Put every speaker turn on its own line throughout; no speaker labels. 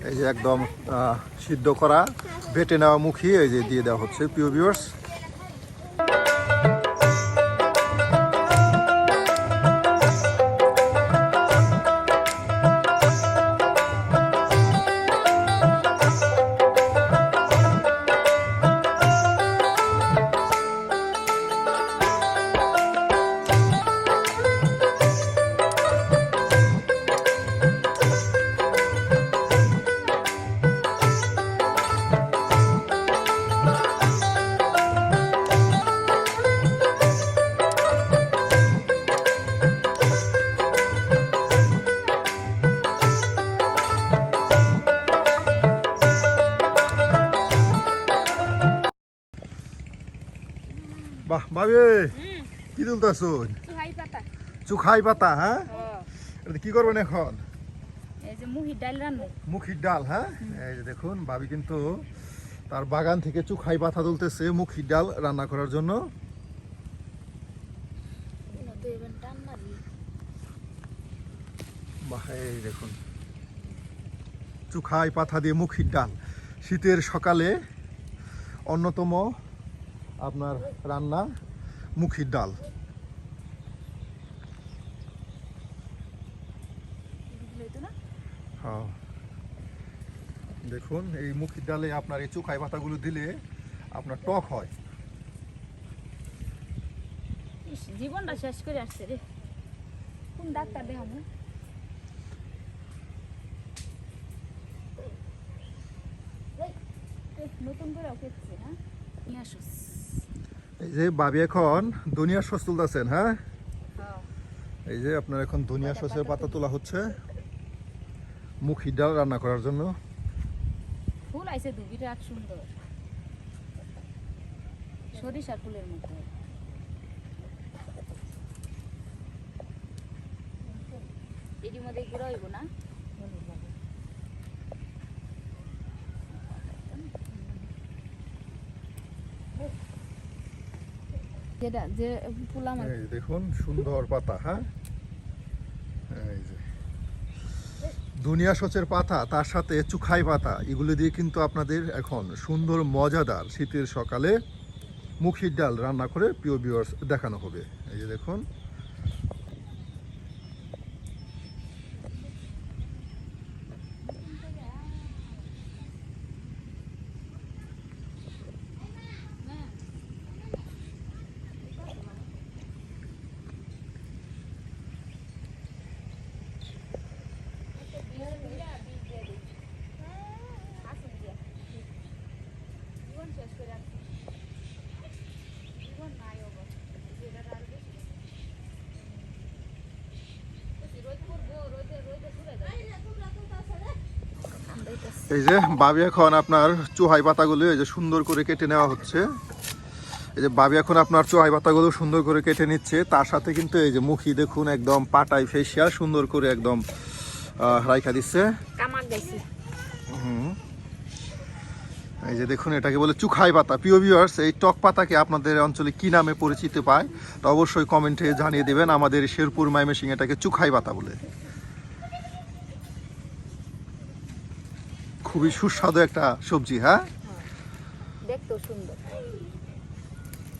এই যে একদম সিদ্ধ করা বেটে নেওয়া মুখী এই যে দিয়ে দেওয়া হচ্ছে ভিউয়ার্স বাহ ভাবি কি তুলতেছ? চুখাই পাতা হ্যাঁ? কি করবেন এখন? মুখির ডাল হ্যাঁ? এই যে দেখুন ভাবি কিন্তু তার বাগান থেকে চুখাই পাতা তুলতেছে মুখির ডাল রান্না করার জন্য। দেখুন। চুখাই পাতা দিয়ে মুখির ডাল। শীতের সকালে অন্যতম আপনার রান্না, মুখির ডাল। হ্যাঁ। দেখুন, এই মুখির ডালে আপনার এই চুখাই পাতাগুলো দিলে আপনার টক হয়।
জীবনটা শেষ করে আসছে রে। কোন ডাক্তার দেখাবো? নতুন করে খেচ্ছে না। নিয়ে আসুস
এই যে বাবি এখন দুনিয়ার সস তুলতেছেন হ্যাঁ?
হ্যাঁ।
এই যে আপনার এখন ধনিয়া সসের পাতা তোলা হচ্ছে। মুখির ডাল রান্না করার জন্য।
ফুল আইছে দু সুন্দর। সরিষার ফুলের মতো এটির মধ্যে হইব না?
এই দেখুন, সুন্দর পাতা হ্যাঁ? এই যে। দুনিয়া সচের পাতা, তার সাথে চুখাই পাতা, এগুলো দিয়ে কিন্তু আপনাদের এখন সুন্দর, মজাদার শীতের সকালে মুখির ডাল রান্না করে প্রিয় ভিউয়ার্স দেখানো হবে। এই যে দেখুন। এই যে বাবি এখন আপনার চুহাই পাতাগুলো এই যে সুন্দর করে কেটে নেওয়া হচ্ছে। এই যে বাবি এখন আপনার চুহাই পাতাগুলো সুন্দর করে কেটে নিচ্ছে। তার সাথে কিন্তু এই যে মুখি দেখুন একদম পাটাই ফেসিয়াল সুন্দর করে একদম রাইখা দিচ্ছে। হুম। এই যে দেখুন এটাকে বলে চুখাই পাতা। প্রিয় ভিউয়ার্স এই টক পাতাকে আপনাদের অঞ্চলে কি নামে পরিচিত পায়? তো অবশ্যই কমেন্টে জানিয়ে দেবেন। আমাদের শেরপুর মাইমেসিং এটাকে চুখাই পাতা বলে। খুবই সুস্বাদু একটা সবজি হ্যাঁ?
দেখতেও সুন্দর।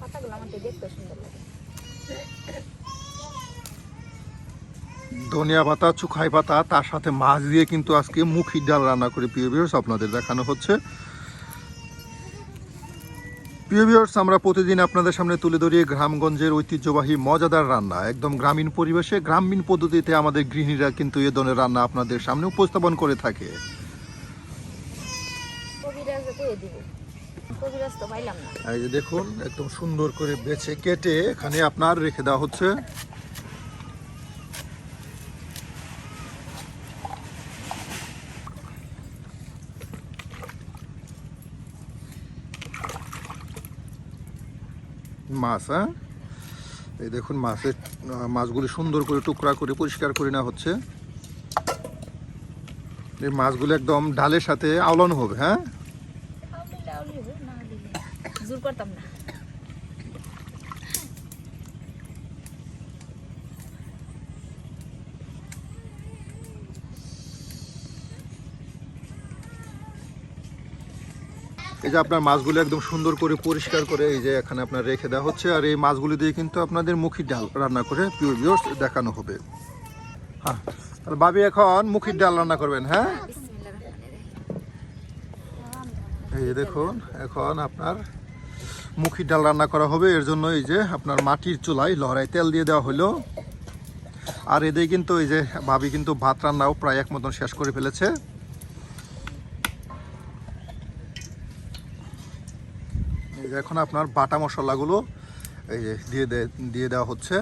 পাতাগুলো আমাকে দেখতেও সুন্দর লাগে।
ধনিয়া পাতা চুখাই পাতা তার সাথে মাছ দিয়ে কিন্তু আজকে মুখির ডাল রান্না করে প্রিয় ভিউয়ার্স আপনাদের দেখানো হচ্ছে। প্রিয় ভিউয়ার্স আমরা প্রতিদিন আপনাদের সামনে তুলে ধরি গ্রামগঞ্জের ঐতিহ্যবাহী মজাদার রান্না। একদম গ্রামীণ পরিবেশে গ্রামীণ পদ্ধতিতে আমাদের গৃহিণীরা কিন্তু এ ধরনের রান্না আপনাদের সামনে উপস্থাপন করে থাকে।
না।
এই যে দেখুন, একদম সুন্দর করে বেছে কেটে এখানে আপনার রেখে দেওয়া হচ্ছে। মাছ হ্যাঁ? এই দেখুন মাছের মাছগুলি সুন্দর করে টুকরা করে পরিষ্কার করে নেওয়া হচ্ছে। এই মাছগুলো একদম ডালের সাথে আওলানো হবে হ্যাঁ
আউলিলে আউলি হোক, না দিলে জোর করতাম না
এই যে আপনার মাছগুলো একদম সুন্দর করে পরিষ্কার করে এই যে এখানে আপনার রেখে দেওয়া হচ্ছে, আর এই মাছগুলি দিয়ে কিন্তু আপনাদের মুখির ডাল রান্না করে পিওর ভিউর্স দেখানো হবে। হ্যাঁ ভাবি এখন মুখির ডাল রান্না করবেন হ্যাঁ? এই যে দেখুন, এখন আপনার মুখির ডাল রান্না করা হবে, এর জন্য এই যে আপনার মাটির চুলায় লড়াই তেল দিয়ে দেওয়া হলো। আর এদের কিন্তু এই যে ভাবি কিন্তু ভাত রান্নাও প্রায় এক মতন শেষ করে ফেলেছে। যে এখন আপনার বাটা মশলাগুলো এই যে দিয়ে দিয়ে দেওয়া হচ্ছে।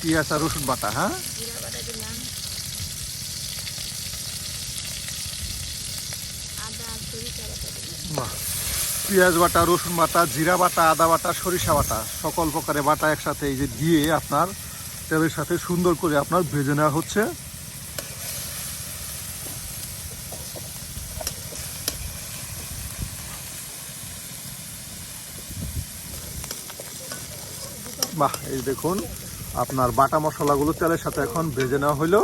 পেঁয়াজ আর রসুন
বাটা হ্যাঁ? পেঁয়াজ বাটা, রসুন বাটা, জিরা বাটা, আদা বাটা, সরিষা বাটা, সকল প্রকারের বাটা একসাথে এই যে দিয়ে আপনার তেলের সাথে সুন্দর করে আপনার ভেজে নেওয়া হচ্ছে। বাহ এই দেখুন আপনার বাটা মশলাগুলো তেলের সাথে এখন ভেজে নেওয়া হলো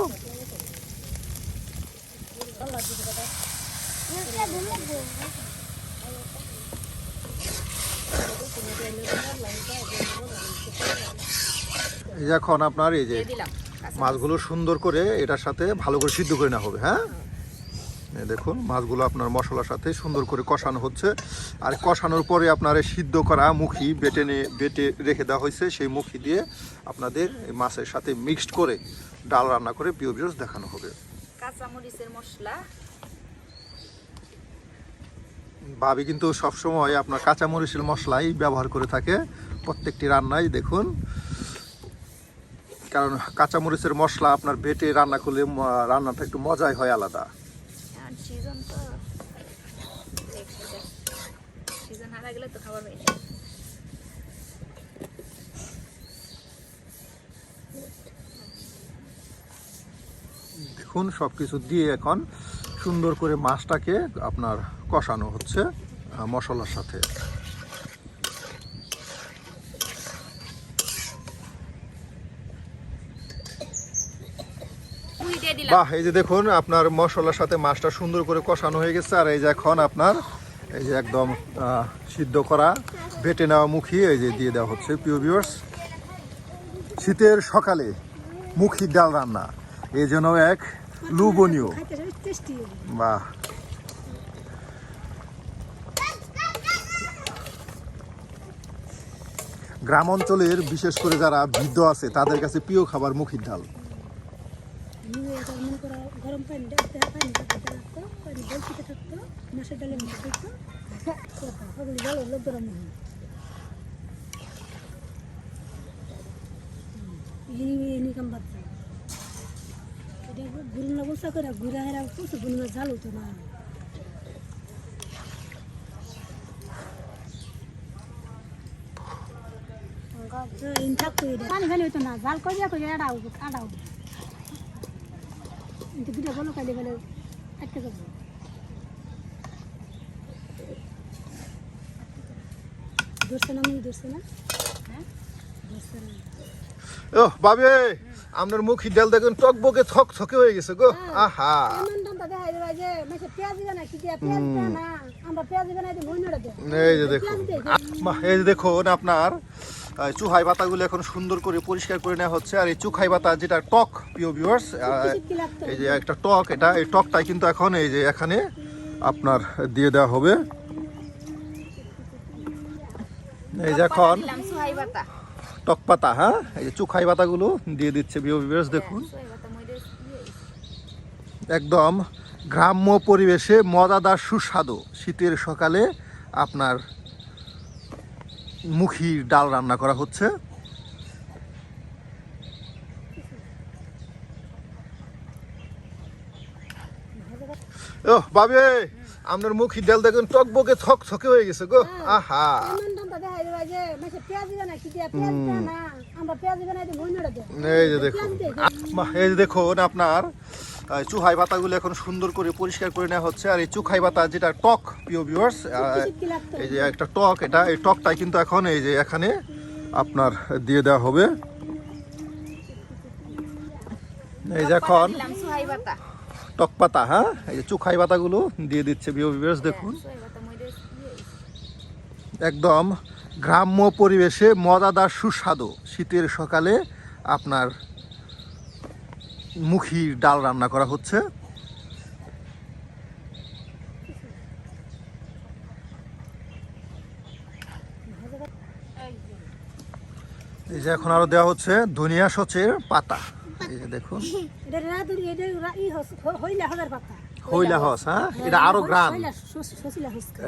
এই এখন আপনার এই যে মাছগুলো সুন্দর করে এটার সাথে ভালো করে সিদ্ধ করে নেওয়া হবে হ্যাঁ? দেখুন মাছগুলো আপনার মশলার সাথে সুন্দর করে কষানো হচ্ছে। আর কষানোর পরে আপনার এই সিদ্ধ করা মুখি বেটে নিয়ে বেটে রেখে দেওয়া হয়েছে। সেই মুখি দিয়ে আপনাদের মাছের সাথে মিক্সড করে ডাল রান্না করে পিও পিওস দেখানো হবে।
মশলা।
ভাবি কিন্তু সবসময় আপনার কাঁচামরিচের মশলাই ব্যবহার করে থাকে। প্রত্যেকটি রান্নায় দেখুন। কারণ কাঁচামরিচের মশলা আপনার বেটে রান্না করলে রান্নাটা একটু মজাই হয় আলাদা
এখন সিজন তো সিজন গেলে তো খাবার মেয়ে
দেখুন সব কিছু দিয়ে এখন সুন্দর করে মাছটাকে আপনার কষানো হচ্ছে মশলার সাথে। বাহ এই যে দেখুন আপনার মশলার সাথে মাছটা সুন্দর করে কষানো হয়ে গেছে আর এই যে এখন আপনার এই যে একদম সিদ্ধ করা বেটে নেওয়া মুখি, এই যে দিয়ে দেওয়া হচ্ছে। প্রিয় ভিউয়ার্স শীতের সকালে মুখির ডাল রান্না এই জন্য এক লুবনীয় বাহ। গ্রাম অঞ্চলের বিশেষ করে যারা বৃদ্ধ আছে, তাদের কাছে প্রিয় খাবার মুখির ডাল।
নিয়ে এটা মনে করো গরম পানি ডালতে পানি ডালতে লাগতো পানি বলতে থাকতো মাছের ডালে মিশে দিতো কথা ওগুলো ভালো লোক গরম হয় ইনি কাম বাচ্চা এটা গুরু না বসা করে ঘুরা হেরা কিছু গুরু না ঝাল হতো না আড়াও আড়াও দুটো বলো কালি বলে আটকে যাব ধরছে না আমি ধরছে না?
হ্যাঁ?
ধরছে না।
ও বাবে আপনার মুখি ডাল দেখুন টকবকে থক থকে হয়ে গেছে গো। আহা।
এমন দামটা দেখা যায় যে মেসে পেঁয়াজ দিবে না কি দিয়ে? পেঁয়াজ দেয় না আমরা পেঁয়াজ দিবে না দিয়ে। ভুই নড়ে দেয়।
এই যে দেখুন আপনার আহ, চুহাই পাতাগুলো এখন সুন্দর করে পরিষ্কার করে নেওয়া হচ্ছে। আর এই চুখাই পাতা যেটা টক প্রিয় ভিউয়ার্স এই যে একটা টক এটা এই টকটাই কিন্তু এখন এই যে এখানে আপনার দিয়ে দেওয়া হবে। এই যে এখন টক পাতা হ্যাঁ? এই যে চুখাই পাতাগুলো দিয়ে দিচ্ছে প্রিয় ভিউয়ার্স দেখুন।
দিয়ে
একদম গ্রাম্য পরিবেশে মজাদার সুস্বাদু শীতের সকালে আপনার মুখির ডাল রান্না করা হচ্ছে। ও বাবে আপনার মুখির ডাল দেখুন টকবকে থক থকে হয়ে গেছে গো। আহা।
এমন দামটা দেখা যায় যে মেসে পেঁয়াজ দিবে না কি দিয়ে পেঁয়াজ দেয় না আমরা পেঁয়াজ দিবে না দিয়ে ভুই নড়ে দেয়।
এই যে দেখুন এই যে দেখুন আপনার আহ, চুহাই পাতাগুলো এখন সুন্দর করে পরিষ্কার করে নেওয়া হচ্ছে। আর এই চুখাই পাতা যেটা টক, প্রিয় ভিউয়ার্স এই যে একটা টক, এটা, এই টকটাই কিন্তু এখন এই যে এখানে আপনার দিয়ে দেওয়া হবে। এই যে এখন টক পাতা হ্যাঁ? এই যে চুখাই পাতাগুলো দিয়ে দিচ্ছে বিও বিবেশ দেখুন। একদম গ্রাম্য পরিবেশে মজাদার সুস্বাদু শীতের সকালে আপনার মুখির ডাল রান্না করা হচ্ছে। এই যে এখন আরও দেওয়া হচ্ছে ধনিয়া সচের পাতা। এই যে দেখুন।
হইলা
হস হ্যাঁ? এটা আরও গ্রাম।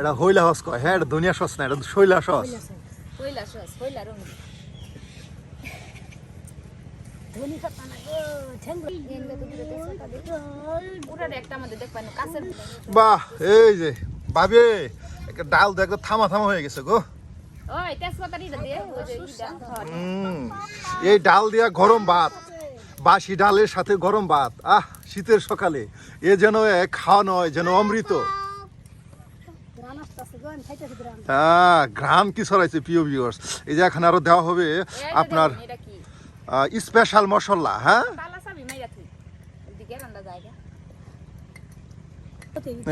এটা হইলা হস কয়? হ্যাঁ এটা ধনিয়া সস না এটা শৈলা সস
হইলা সস।
কইলা সস কইলা রঙ
ধনি পাতা না গো, ঠ্যাঙ্গো।
পুরা একটা আমাদের দেখবানো কাছের
বাহ এই যে ভাবি একটা ডাল দেখো থামা থামা হয়ে গেছে গো। এই ডাল দিয়া গরম ভাত বাসি ডালের সাথে গরম ভাত। আহ শীতের সকালে এ যেন এক খাওয়া নয় যেন অমৃত।
গ্রাম গ্রাম।
হ্যাঁ ঘ্রাণ কি ছড়াইছে প্রিয় ভিউয়ার্স এই যে এখানে আরও দেওয়া হবে আপনার স্পেশাল মশলা হ্যাঁ?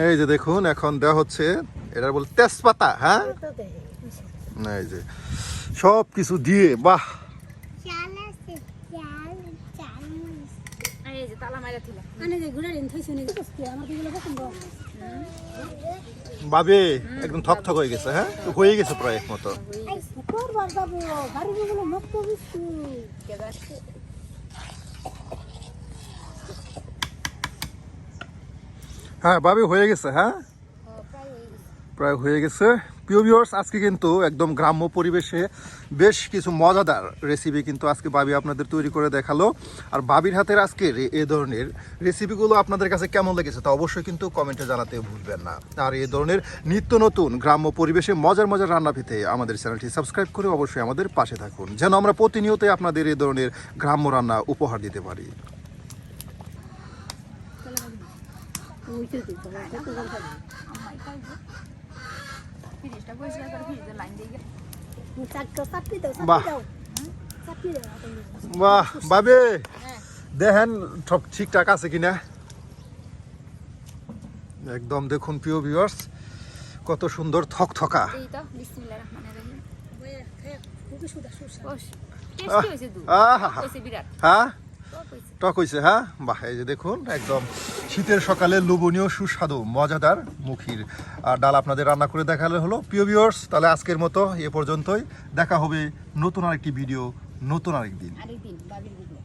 এই যে দেখুন এখন দেওয়া হচ্ছে এটা বল তেজপাতা হ্যাঁ? এই যে সব কিছু দিয়ে বাহ!
ঘুরে
বাবে একদম থক থক হয়ে গেছে হ্যাঁ? হয়ে গেছে প্রায় এক মতো
হ্যাঁ বাবে
হয়ে গেছে হ্যাঁ? প্রায় হয়ে গেছে। প্রিয় ভিউয়ার্স আজকে কিন্তু একদম গ্রাম্য পরিবেশে বেশ কিছু মজাদার রেসিপি কিন্তু আজকে বাবি আপনাদের তৈরি করে দেখাল। আর বাবির হাতের আজকের এ- এ ধরনের রেসিপিগুলো আপনাদের কাছে কেমন লেগেছে তা অবশ্যই কিন্তু কমেন্টে জানাতে ভুলবেন না। আর এই ধরনের নিত্য নতুন গ্রাম্য পরিবেশে মজার মজার রান্না পেতে আমাদের চ্যানেলটি সাবস্ক্রাইব করে অবশ্যই আমাদের পাশে থাকুন। যেন আমরা প্রতিনিয়তই আপনাদের এই ধরনের গ্রাম্য রান্না উপহার দিতে পারি।
ফ্রিজটা পরিষ্কার করে ফ্রিজে লাইন দিয়ে গে।
চাটটো চাটনি দাও
বাহ। বাবে।
হ্যাঁ।
দেখেন সব ঠিকঠাক আছে কিনা? একদম দেখুন প্রিয় ভিউয়ার্স কত সুন্দর
থকা বিরাট।
হ্যাঁ?
টক
হয়েছে হ্যাঁ? বাহ এই যে দেখুন একদম শীতের সকালে লোভনীয়, সুস্বাদু, মজাদার মুখির। আর ডাল আপনাদের রান্না করে দেখালে হলো। প্রিয় ভিউয়ার্স তাহলে আজকের মতো এ পর্যন্তই। দেখা হবে নতুন আরেকটি ভিডিও নতুন
বাবির ভিডিও